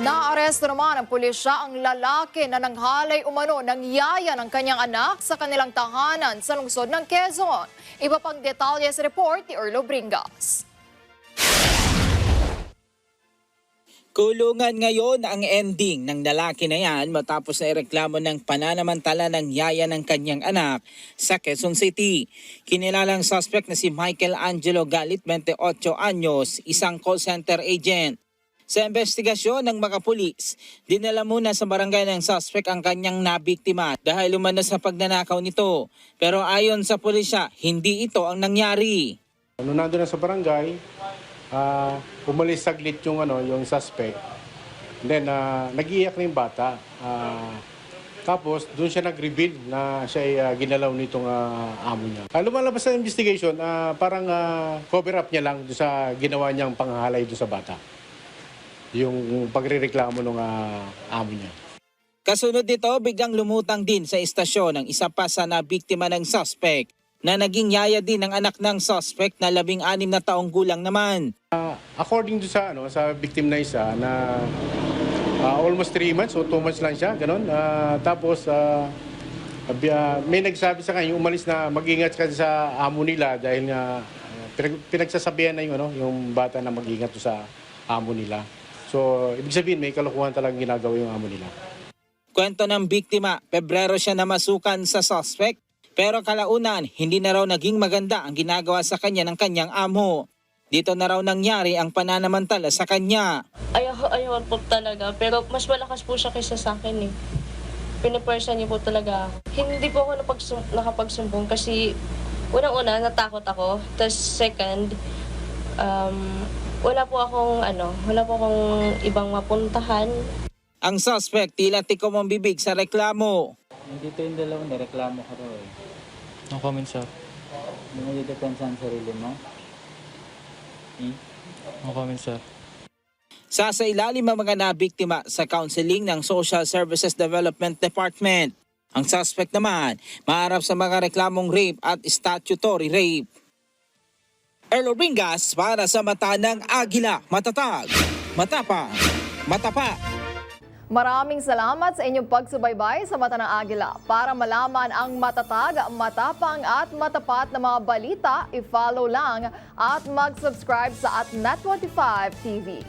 Naaresto naman ng pulisya ang lalaki na nanghalay umano ng yaya ng kanyang anak sa kanilang tahanan sa lungsod ng Quezon. Iba pang detalye sa report ni Erlo Bringas. Kulungan ngayon ang ending ng lalaki na yan matapos na ireklamo ng pananamantala ng yaya ng kanyang anak sa Quezon City. Kinilalang suspect na si Michael Angelo Galit, 28 anyos, isang call center agent. Sa investigasyon ng mga pulis, dinala muna sa barangay ng suspect ang kanyang nabiktima dahil umano sa pagnanakaw nito. Pero ayon sa pulisya, hindi ito ang nangyari. Nung nandun na sa barangay, ah, umalis saglit yung, ano, yung suspect. And then, ah, nag-iiyak na yung bata. Ah, tapos, doon siya nag-reveal na siya ay ah, ginalaw nitong ah, amo niya. Ah, lumalabas sa investigation, ah, parang ah, cover up niya lang sa ginawa niyang panghalay doon sa bata. Yung pagre-reklamo ng amo niya. Kasunod nito, biglang lumutang din sa istasyon ang isa pa sa nabiktima ng suspect na naging yaya din ng anak ng suspect na labing anim na taong gulang naman. According to sa ano sa victim na isa na ah, almost 3 months o 2 months lang siya, ganun. Ah, tapos ah, ah, may nagsabi sa kanya umalis na mag-ingat kasi sa amo nila dahil nga ah, pinag- pinagsasabihan na yung ano yung bata na mag-ingat sa amo nila. So, ibig sabihin may kalokohan talagang ginagawa yung amo nila. Kwento ng biktima, Pebrero siya namasukan sa suspect pero kalaunan hindi na raw naging maganda ang ginagawa sa kanya ng kanyang amo. Dito na raw nangyari ang pananamantala sa kanya. Ayaw, ayaw po talaga. Pero mas malakas po siya kaysa sa akin eh. Pinipersa niya po talaga ako. Hindi po ako napagsum- nakapagsumbong kasi unang-una natakot ako. Tapos second, um, wala po akong ano, wala po akong ibang mapuntahan. Ang suspect tila tikom ang bibig sa reklamo. Dito yung dalawa, nireklamo ka raw eh. No comment, sir. Hindi mo didepensa ang sarili mo. Hmm? No comment, sir. Sa sa ilalim ang mga nabiktima sa counseling ng Social Services Development Department. Ang suspect naman, maharap sa mga reklamong rape at statutory rape. Erlo Ringas para sa mata ng Agila, matatag, matapang, matapa. Maraming salamat sa inyong pagsubaybay sa Mata ng Agila. Para malaman ang matatag, matapang at matapat na mga balita, i-follow lang at mag-subscribe sa at Net25 TV.